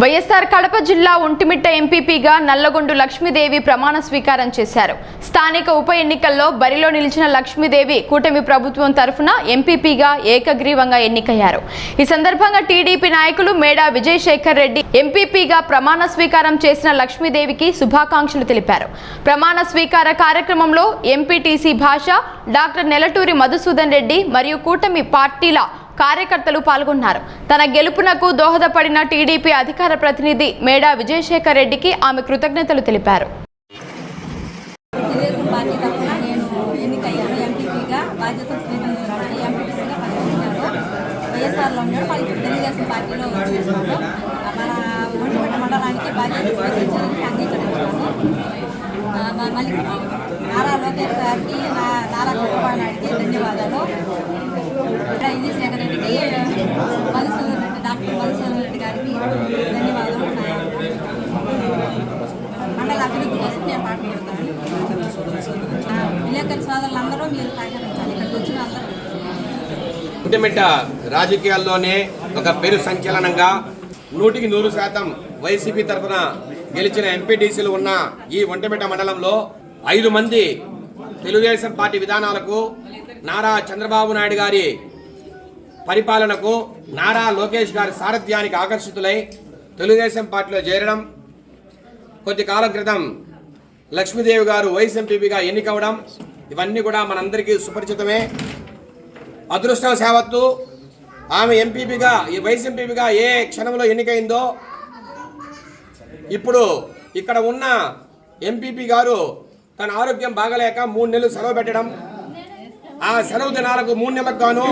వైఎస్ఆర్ కడప జిల్లా ఒంటిమిట్ట ఎంపీపీగా నల్లగొండు లక్ష్మీదేవి ప్రమాణ స్వీకారం చేశారు. స్థానిక ఉప ఎన్నికల్లో బరిలో నిలిచిన లక్ష్మీదేవి కూటమి ప్రభుత్వం తరఫున ఎంపీపీగా ఏకగ్రీవంగా ఎన్నికయ్యారు. ఈ సందర్భంగా టీడీపీ నాయకులు మేడా విజయశేఖర్ రెడ్డి ఎంపీపీగా ప్రమాణ స్వీకారం చేసిన లక్ష్మీదేవికి శుభాకాంక్షలు తెలిపారు. ప్రమాణ స్వీకార కార్యక్రమంలో ఎంపీటీసీ భాష డాక్టర్ నెలటూరి మధుసూదన్ రెడ్డి మరియు కూటమి పార్టీల కార్యకర్తలు పాల్గొన్నారు. తన గెలుపునకు దోహదపడిన టీడీపీ అధికార ప్రతినిధి మేడా విజయశేఖర్ రెడ్డికి ఆమె కృతజ్ఞతలు తెలిపారు. వైఎస్ఆర్లో ఉన్నాడు మళ్ళీ ఇప్పుడు తెలుగుదేశం పార్టీలో మన మండలానికి బాధ్యత స్వీకరించడానికి అంగీకరించాను. మళ్ళీ నారా లోకేష్ గారికి నారా చంద్రబాబు నాయుడికి ధన్యవాదాలు. ఇంకా విజయశేఖర్ రెడ్డికి మధుసూదన్ రెడ్డి డాక్టర్ మధుసూదన్ రెడ్డి గారికి ధన్యవాదాలు మండల అభివృద్ధి కోసం నేను మాట్లాడుతాను విలేకరి సోదరులందరూ మీరు సహకరించాలి. ఇక్కడికి వచ్చిన అందరూ. ఒంటిమిట్ట రాజకీయాల్లోనే ఒక పెరు సంచలనంగా నూటికి నూరు శాతం వైసీపీ తరఫున గెలిచిన ఎంపీటీసీలు ఉన్న ఈ ఒంటమిట మండలంలో ఐదు మంది తెలుగుదేశం పార్టీ విధానాలకు నారా చంద్రబాబు నాయుడు గారి పరిపాలనకు నారా లోకేష్ గారి సారథ్యానికి ఆకర్షితులై తెలుగుదేశం పార్టీలో చేరడం కొద్ది కాలం క్రితం లక్ష్మీదేవి గారు వైస్ ఎంపీపీగా ఎన్నికవడం ఇవన్నీ కూడా మనందరికీ సుపరిచితమే. అదృష్టవశావత్తు ఆమె ఎంపీపీగా ఈ వైస్ ఎంపీపీగా ఏ క్షణంలో ఎన్నికైందో ఇప్పుడు ఇక్కడ ఉన్న ఎంపీపీ గారు తన ఆరోగ్యం బాగలేక మూడు నెలలు సెలవు పెట్టడం ఆ సెలవు దినాలకు మూడు నెలలకు గాను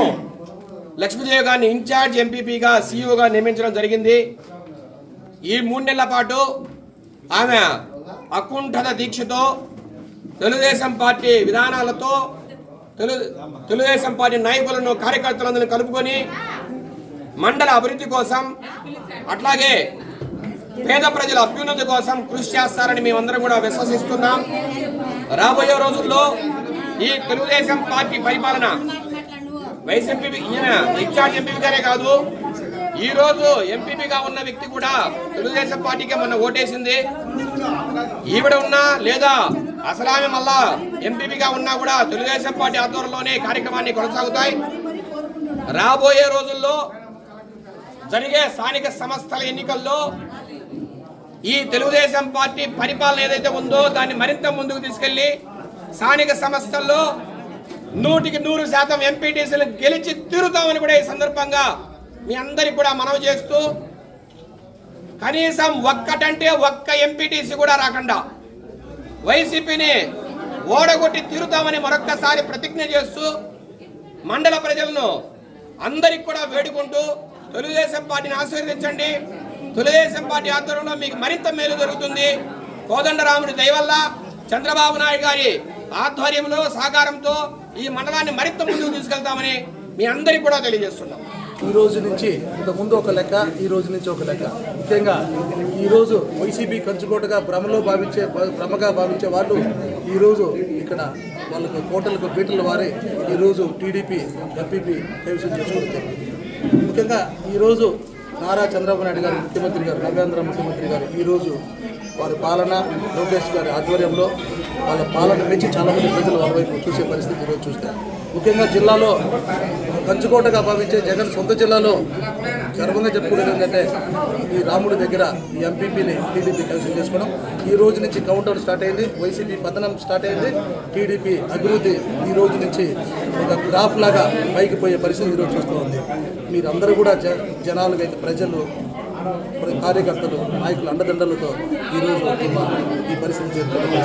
లక్ష్మీదేవి గారిని ఇన్ఛార్జ్ ఎంపీపీగా సీఈఓగా నియమించడం జరిగింది. ఈ మూడు నెలల పాటు ఆమె అకుంఠత దీక్షతో తెలుగుదేశం పార్టీ విధానాలతో తెలుగు తెలుగుదేశం పార్టీ నాయకులను కార్యకర్తలందరినీ కలుపుకొని మండల అభివృద్ధి కోసం అట్లాగే పేద ప్రజల అభ్యున్నతి కోసం కృషి చేస్తారని మేమందరం కూడా విశ్వసిస్తున్నాం. రాబోయే రోజుల్లో ఈ తెలుగుదేశం పార్టీ పరిపాలన వైస్ ఎంపీ ఇన్ఛార్జ్ ఎంపీ గారే కాదు. ఈ రోజు ఎంపీపీగా ఉన్న వ్యక్తి కూడా తెలుగుదేశం పార్టీకి మొన్న ఓటేసింది. ఈవిడ ఉన్నా లేదా అసలు ఆమె మళ్ళా ఎంపీపీగా ఉన్నా కూడా తెలుగుదేశం పార్టీ ఆధ్వర్యంలోనే కార్యక్రమాన్ని కొనసాగుతాయి. రాబోయే రోజుల్లో జరిగే స్థానిక సంస్థల ఎన్నికల్లో ఈ తెలుగుదేశం పార్టీ పరిపాలన ఏదైతే ఉందో దాన్ని మరింత ముందుకు తీసుకెళ్ళి స్థానిక సంస్థల్లో నూటికి నూరు శాతం ఎంపీటీసీలు గెలిచి తీరుతామని కూడా ఈ సందర్భంగా మీ అందరికి కూడా మనవి చేస్తూ కనీసం ఒక్కటంటే ఒక్క ఎంపీటీసీ కూడా రాకుండా వైసీపీని ఓడగొట్టి తీరుతామని మరొక్కసారి ప్రతిజ్ఞ చేస్తూ మండల ప్రజలను అందరికి కూడా వేడుకుంటూ తెలుగుదేశం పార్టీని ఆశీర్వదించండి. తెలుగుదేశం పార్టీ ఆధ్వర్యంలో మీకు మరింత మేలు జరుగుతుంది. కోదండరాముడి దయవల్ల చంద్రబాబు నాయుడు గారి ఆధ్వర్యంలో సహకారంతో ఈ మండలాన్ని మరింత ముందుకు తీసుకెళ్తామని మీ అందరికీ కూడా తెలియజేస్తున్నాం. ఈ రోజు నుంచి ఇంతకుముందు ఒక లెక్క ఈ రోజు నుంచి ఒక లెక్క. ముఖ్యంగా ఈరోజు వైసీపీ కంచుకోటగా భ్రమలో భావించే భ్రమగా భావించే వాళ్ళు ఈరోజు ఇక్కడ వాళ్ళకు కోటలకు పీటలు వారి ఈరోజు టీడీపీ ఎంపీపీ కైవసం చేసుకోవడం జరిగింది. ముఖ్యంగా ఈరోజు నారా చంద్రబాబు నాయుడు గారు ముఖ్యమంత్రి గారు నవ్యాంధ్ర ముఖ్యమంత్రి గారు ఈరోజు వారి పాలన లోకేష్ గారి ఆధ్వర్యంలో వాళ్ళ పాలన మెచ్చి చాలామంది ప్రజలు వాళ్ళ వైపు చూసే పరిస్థితి ఈరోజు చూస్తే. ముఖ్యంగా జిల్లాలో కంచుకోటగా భావించే జగన్ సొంత జిల్లాలో గర్వంగా చెప్పుకునేది ఏంటంటే ఈ రాముడి దగ్గర ఈ ఎంపీపీని టీడీపీ కలిసి చేసుకోవడం ఈ రోజు నుంచి కౌంటర్ స్టార్ట్ అయింది. వైసీపీ పతనం స్టార్ట్ అయింది. టీడీపీ అభివృద్ధి ఈ రోజు నుంచి ఒక గ్రాఫ్ లాగా పైకి పోయే పరిస్థితి ఈరోజు చూస్తూ ఉంది. మీరందరూ కూడా జ జనాలుగా అయితే ప్రజలు కార్యకర్తలు నాయకుల అండదండలతో ఈరోజు ఈ పరిస్థితి చేరుకోవడం పరిస్థితి